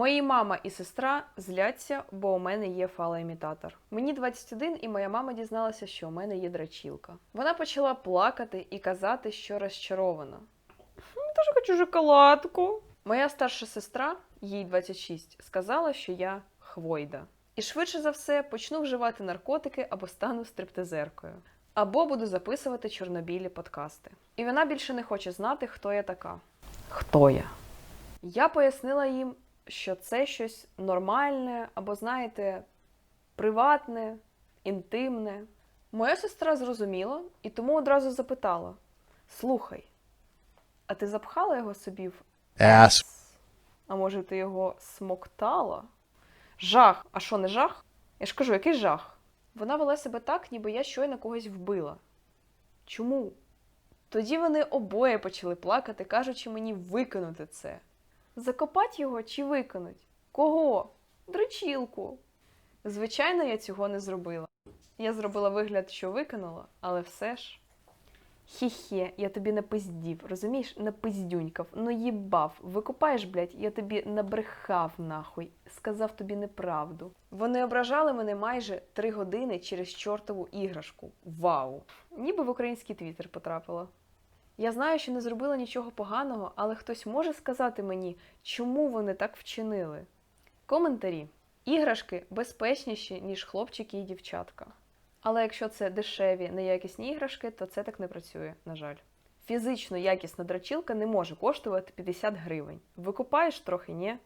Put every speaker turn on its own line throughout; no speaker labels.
Мої мама і сестра зляться, бо у мене є фалоімітатор. Мені 21, і моя мама дізналася, що у мене є драчілка. Вона почала плакати і казати, що розчарована. Я теж хочу шоколадку. Моя старша сестра, їй 26, сказала, що я хвойда. І швидше за все почну вживати наркотики або стану стриптизеркою. Або буду записувати чорнобілі подкасти. І вона більше не хоче знати, хто я така. Хто я? Я пояснила їм, що це щось нормальне або, знаєте, приватне, інтимне. Моя сестра зрозуміла і тому одразу запитала: Слухай, а ти запхала його собі в
Ass.
а може, ти його смоктала? Жах. А що, не жах? Я ж кажу, який жах? Вона вела себе так, ніби я щойно когось вбила. Чому? Тоді вони обоє почали плакати, кажучи мені викинути це. Закопать його чи викинуть? Кого? Дрочілку. Звичайно, я цього не зробила. Я зробила вигляд, що викинула, але все ж. Хі-хе, я тобі напиздів, розумієш? Напиздюнькав, ну їбав. Викупаєш, блядь, я тобі набрехав нахуй, сказав тобі неправду. Вони ображали мене майже три години через чортову іграшку. Вау! Ніби в український твіттер потрапила. Я знаю, що не зробила нічого поганого, але хтось може сказати мені, чому вони так вчинили. Коментарі. Іграшки безпечніші, ніж хлопчики і дівчатка. Але якщо це дешеві, неякісні іграшки, то це так не працює, на жаль. Фізично якісна драчілка не може коштувати 50 гривень. Викупаєш трохи, ні?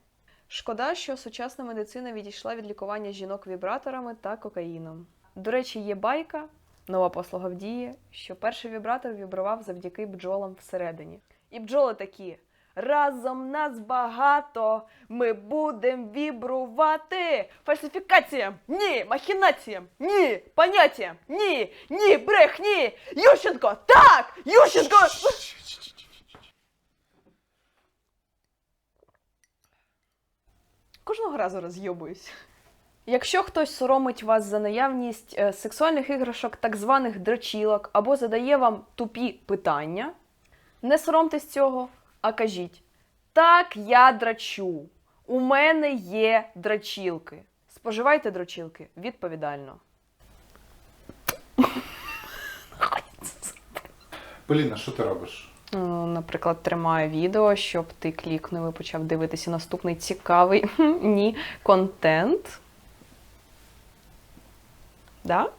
Шкода, що сучасна медицина відійшла від лікування жінок вібраторами та кокаїном. До речі, є байка, нова послуга в дії, що перший вібратор вібрував завдяки бджолам всередині. І бджоли такі. Разом нас багато, ми будемо вібрувати. Фальсифікаціям, ні, махінаціям, ні, поняттям, ні, ні, брехні. Ющенко, так! Ющенко! Кожного разу роз'єбуюсь. Якщо хтось соромить вас за наявність е, сексуальних іграшок, так званих дрочілок, або задає вам тупі питання, не соромтесь цього, а кажіть: так, я драчу. У мене є драчілки. Споживайте дрочілки відповідально.
Поліна, що ти робиш?
Ну, Наприклад, тримаю відео, щоб ти клікнув і почав дивитися наступний цікавий ні контент. Да?